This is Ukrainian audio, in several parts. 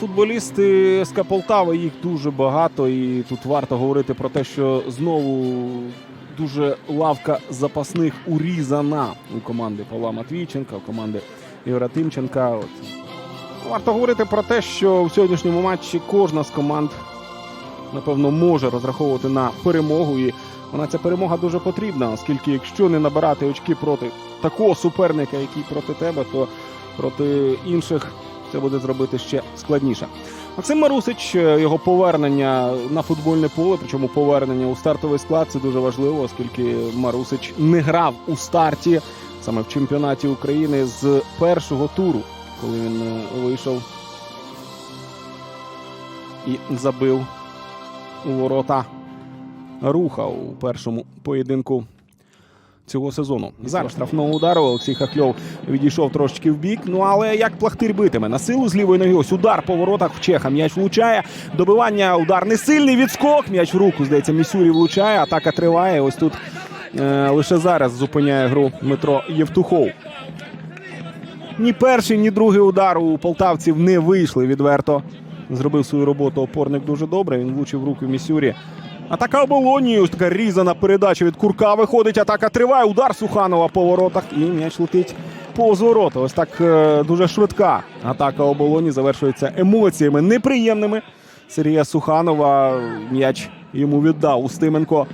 Футболісти з Полтави, їх дуже багато, і тут варто говорити про те, що знову дуже лавка запасних урізана у команди Павла Матвійченка, у команди Ігора Тимченка. От. Варто говорити про те, що в сьогоднішньому матчі кожна з команд, напевно, може розраховувати на перемогу. І вона ця перемога дуже потрібна, оскільки якщо не набирати очки проти такого суперника, який проти тебе, то проти інших це буде зробити ще складніше. Максим Марусич, е, його повернення на футбольне поле, причому повернення у стартовий склад це дуже важливо, оскільки Марусич не грав у старті саме в чемпіонаті України з першого туру, коли він е, вийшов і забив у ворота руха у першому поєдинку цього сезону. Зараз штрафного удару Олексій Хахльов відійшов трошечки в бік. Ну але як плахтир битиме на силу з лівої ноги. Ось удар по воротах в Чеха. М'яч влучає. Добивання, удар не сильний відскок. М'яч в руку, здається, Місюрі влучає. Атака триває. Ось тут е, лише зараз зупиняє гру Дмитро Євтухов. Ні перший, ні другий удар у полтавців не вийшли відверто. Зробив свою роботу опорник дуже добре. Він влучив в руку Місюрі. Атака оболоні. Ось така різана передача від курка виходить. Атака триває. Удар Суханова по воротах. І м'яч летить повз ворота. Ось так е, дуже швидка атака оболоні завершується емоціями неприємними. Сергія Суханова м'яч йому віддав Устименко.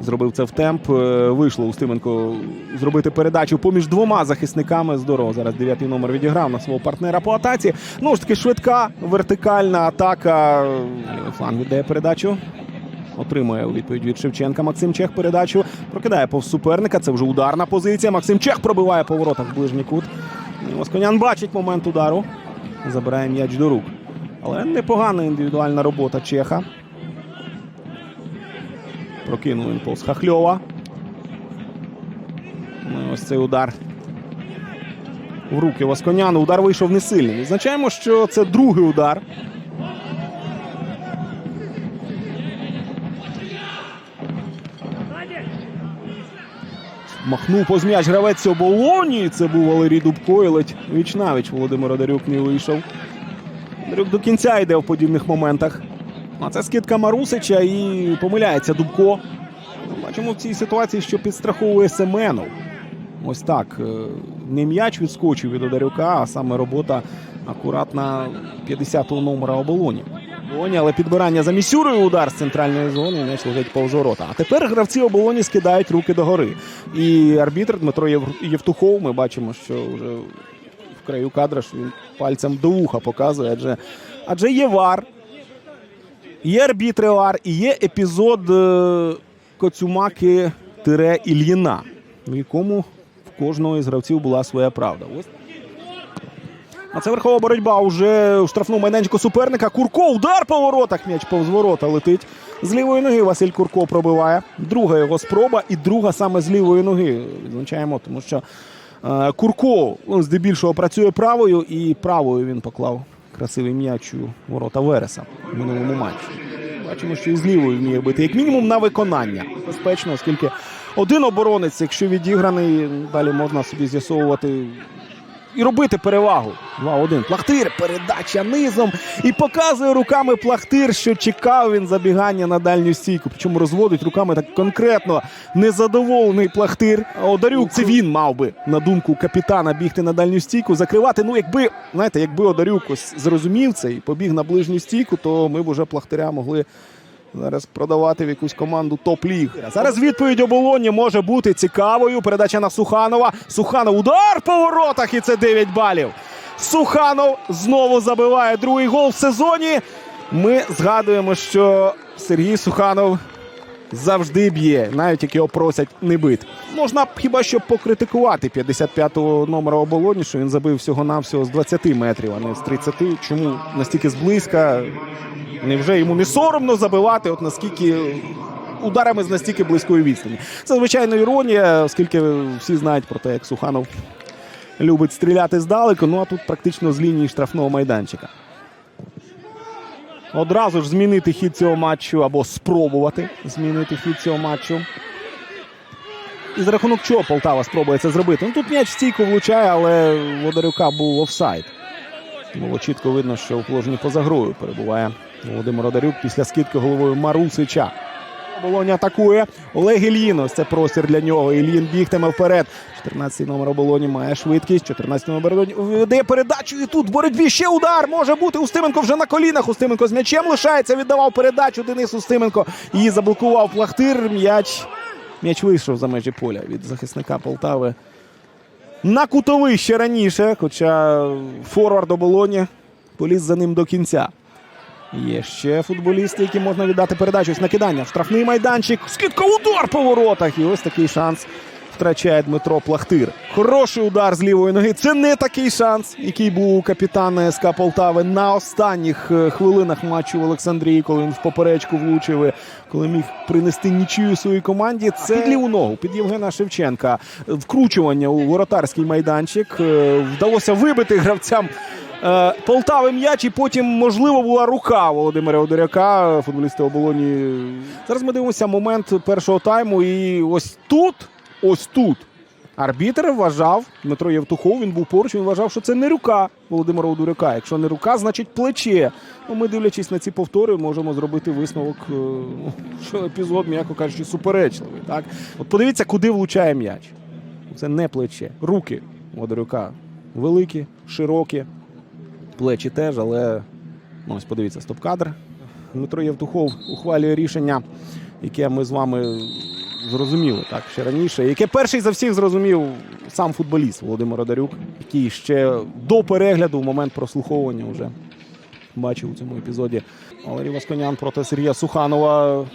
Зробив це в темп. Е, Вийшло Устименко зробити передачу поміж двома захисниками. Здорово. Зараз дев'ятий номер відіграв на свого партнера по атаці. Ну ж таки швидка вертикальна атака. Фланг віддає передачу. Отримує у відповідь від Шевченка. Максим Чех передачу прокидає повз суперника. Це вже ударна позиція. Максим Чех пробиває по воротах в ближній кут. Восконян бачить момент удару. Забирає м'яч до рук. Але непогана індивідуальна робота Чеха. Прокинув він повз Хахльова. Ну, ось цей удар в руки Восконяну. Удар вийшов не сильний. Відзначаємо, що це другий удар. Махнув повз м'яч гравець оболоні. Це був Валерій Дубко і ледь вічнавіч Володимир Одарюк не вийшов. Одарюк до кінця йде в подібних моментах. А це скидка Марусича і помиляється Дубко. Бачимо в цій ситуації, що підстраховує Семенов. Ось так. е, Не м'яч відскочив від Одарюка, а саме робота акуратна 50-го номера оболоні. Оболоні, але підбирання за місюрою удар з центральної зони. М'яч лежить повз ворота. А тепер гравці оболоні скидають руки догори. І арбітр Дмитро Єв- Євтухов. Ми бачимо, що вже в краю кадра що він пальцем до вуха показує, адже, адже є вар. Є арбітри вар і є епізод е, Коцюмаки тире Ільїна, в якому в кожного із гравців була своя правда. Ось. А це верхова боротьба уже у штрафному майданчику суперника. Курко удар по воротах. М'яч повз ворота летить. З лівої ноги Василь Курко пробиває. Друга його спроба і друга саме з лівої ноги. Відзначаємо, тому що е, Курко здебільшого працює правою, і правою він поклав красивий м'яч у ворота Вереса в минулому матчі. Бачимо, що і з лівою вміє бити, як мінімум на виконання. Безпечно, оскільки один оборонець, якщо відіграний, далі можна собі з'ясовувати і робити перевагу. 2-1. Плахтир, передача низом. І показує руками Плахтир, що чекав він забігання на дальню стійку. Причому розводить руками так конкретно незадоволений Плахтир. Одарюк, це він мав би, на думку капітана, бігти на дальню стійку, закривати. Ну, якби, знаєте, якби Одарюк ось зрозумів це і побіг на ближню стійку, то ми б уже Плахтиря могли. Зараз продавати в якусь команду топ-ліг. Зараз відповідь оболоні може бути цікавою. Передача на Суханова. Суханов удар по воротах, і це 9 балів. Суханов знову забиває другий гол в сезоні. Ми згадуємо, що Сергій Суханов завжди б'є, навіть як його просять не бити. Можна б хіба що покритикувати 55-го номера оболоні, що він забив всього-навсього з 20 метрів, а не з 30. Чому настільки зблизька? Невже йому не соромно забивати, от наскільки ударами з настільки близької відстані? Це звичайно іронія, оскільки всі знають про те, як Суханов любить стріляти здалеку. Ну а тут практично з лінії штрафного майданчика. Одразу ж змінити хід цього матчу або спробувати змінити хід цього матчу. І за рахунок чого Полтава спробує це зробити? Ну тут м'яч в стійку влучає, але в Одарюка був офсайд. Було чітко видно, що у положенні поза грою перебуває Володимир Родарюк після скидки головою Марусича. Оболонь атакує Олег Ільїн. Ось це простір для нього. Ільїн бігтиме вперед. 14-й номер оболоні має швидкість. 14-й номер веде передачу. І тут в боротьбі ще удар може бути. Устименко вже на колінах. Устименко з м'ячем лишається. Віддавав передачу Денис Устименко. Її заблокував плахтир. М'яч. М'яч вийшов за межі поля від захисника Полтави. На кутовий ще раніше, хоча форвард оболоні поліз за ним до кінця. Є ще футболісти, які можна віддати передачу. Ось накидання. в Штрафний майданчик. Скидка удар по воротах. І ось такий шанс втрачає Дмитро Плахтир. Хороший удар з лівої ноги. Це не такий шанс, який був у капітана СК Полтави на останніх е, хвилинах матчу в Олександрії, коли він в поперечку влучив, коли міг принести нічию своїй команді. Це під ліву ногу, під Євгена Шевченка. Вкручування у воротарський майданчик. Е, Вдалося вибити гравцям. Е, Полтави м'яч, і потім, можливо, була рука Володимира Одоряка, футболісти оболоні. Зараз ми дивимося момент першого тайму. І ось тут, ось тут. Арбітр вважав, Дмитро Євтухов, він був поруч, він вважав, що це не рука Володимира Одуряка. Якщо не рука, значить плече. Ну, ми, дивлячись на ці повтори, можемо зробити висновок, е, що епізод, м'яко кажучи, суперечливий. Так? От подивіться, куди влучає м'яч. Це не плече. Руки Одуряка великі, широкі. Плечі теж, але ну, ось подивіться, стоп-кадр. Дмитро Євтухов ухвалює рішення, яке ми з вами зрозуміли так ще раніше. Яке перший за всіх зрозумів сам футболіст Володимир Одарюк, який ще до перегляду, в момент прослуховування вже бачив у цьому епізоді. Валерій Восконян проти Сергія Суханова.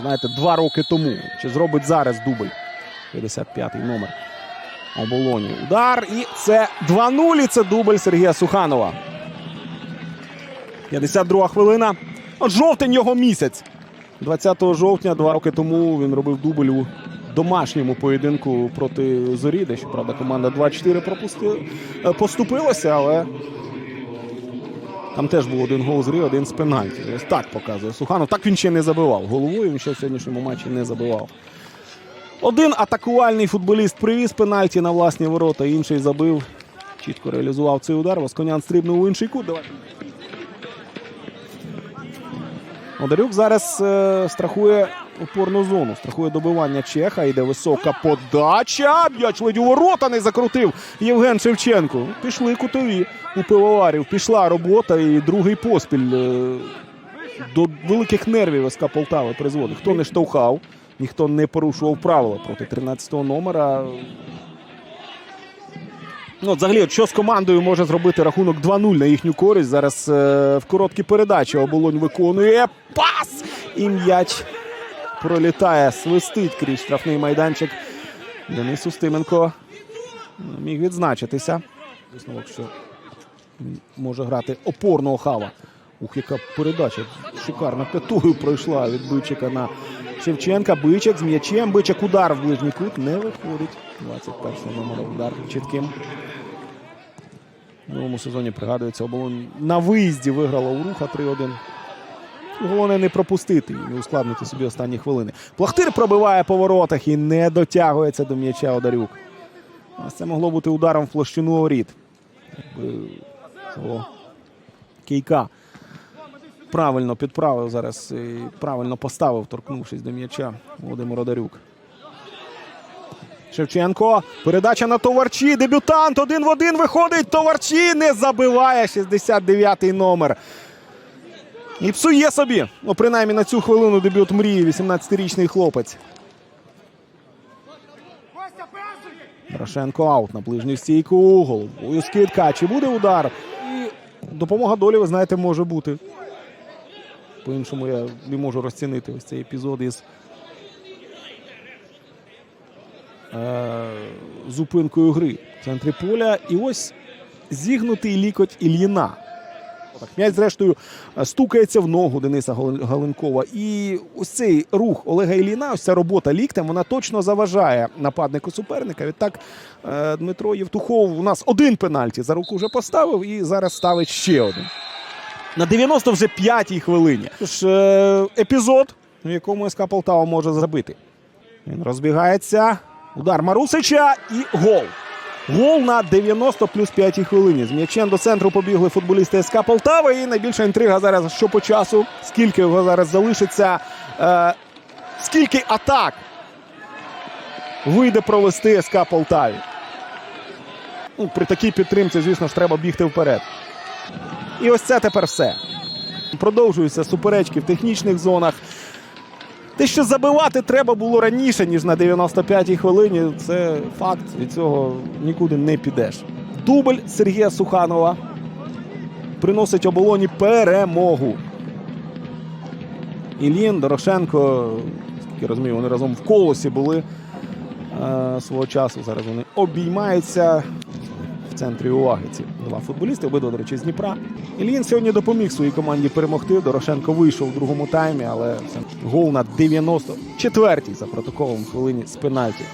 Знаєте, два роки тому. Чи зробить зараз дубль? 55-й номер оболоні. Удар. І це 2-0. І це дубль Сергія Суханова. 52 хвилина. От жовтень його місяць. 20 жовтня, два роки тому він робив дубль у домашньому поєдинку проти Зорі, де щоправда команда 2-4 пропусти... е, поступилася, але там теж був один гол Зорі, один з пенальті. Ось так показує Суханов. Так він ще не забивав. Головою він ще в сьогоднішньому матчі не забивав. Один атакувальний футболіст привіз пенальті на власні ворота, інший забив. Чітко реалізував цей удар. Восконян стрибнув у інший кут. Давай. Одарюк зараз е, страхує опорну зону, страхує добивання Чеха. Йде висока подача. М'яч ледь у ворота не закрутив Євген Шевченко. Пішли кутові у пивоварів. Пішла робота і другий поспіль. е, до великих нервів СК Полтави призводить. Хто не штовхав, ніхто не порушував правила проти 13-го номера. Ну, взагалі, от що з командою може зробити рахунок 2-0 на їхню користь. Зараз е, в короткі передачі оболонь виконує пас! І м'яч пролітає, свистить крізь штрафний майданчик. Денис Устименко міг відзначитися. Висновок, що він може грати опорного хава. Ух, яка передача шикарна п'ятою пройшла від Бичика на Шевченка. Бичик з м'ячем. Бичик удар в ближній кут не виходить. 21 номер удар чітким. В минулому сезоні пригадується, оболонь на виїзді виграла у руха 3-1. Головне не пропустити і не ускладнити собі останні хвилини. Плахтир пробиває по воротах і не дотягується до м'яча Одарюк. А це могло бути ударом в площину. Якби Кейка правильно підправив зараз і правильно поставив, торкнувшись до м'яча Володимир Одарюк. Шевченко. Передача на товарчі. Дебютант один в один виходить. Товарчі не забиває 69-й номер. І псує собі. Ну, принаймні на цю хвилину дебют мрії. 18-річний хлопець. Дорошенко аут на ближню стійку. Головою скидка. Чи буде удар? І допомога долі, ви знаєте, може бути. По-іншому я не можу розцінити ось цей епізод із е, зупинкою гри в центрі поля. І ось зігнутий лікоть Ільїна. М'яч, зрештою, стукається в ногу Дениса Гал- Галенкова. І ось цей рух Олега Ілліна, ось ця робота ліктем, вона точно заважає нападнику суперника. Відтак е, Дмитро Євтухов у нас один пенальті за руку вже поставив і зараз ставить ще один. На 90 вже п'ятій хвилині. Тож, е, епізод, в якому СК Полтава може забити. Він розбігається. Удар Марусича і гол. Гол на 90 плюс 5 хвилині. З м'ячем до центру побігли футболісти СК Полтава. І найбільша інтрига зараз що по часу. Скільки його зараз залишиться? Е, скільки атак вийде провести СК Полтаві? Ну, при такій підтримці, звісно ж, треба бігти вперед. І ось це тепер все. Продовжуються суперечки в технічних зонах. Те, що забивати треба було раніше, ніж на 95-й хвилині, це факт. Від цього нікуди не підеш. Дубль Сергія Суханова приносить оболоні перемогу. Ілін, Дорошенко, скільки розумію, вони разом в колосі були е, свого часу. Зараз вони обіймаються центрі уваги ці два футболісти, обидва, до речі, з Дніпра. Ільїн сьогодні допоміг своїй команді перемогти. Дорошенко вийшов у другому таймі, але гол на 94-й за протоколом хвилині з пенальті.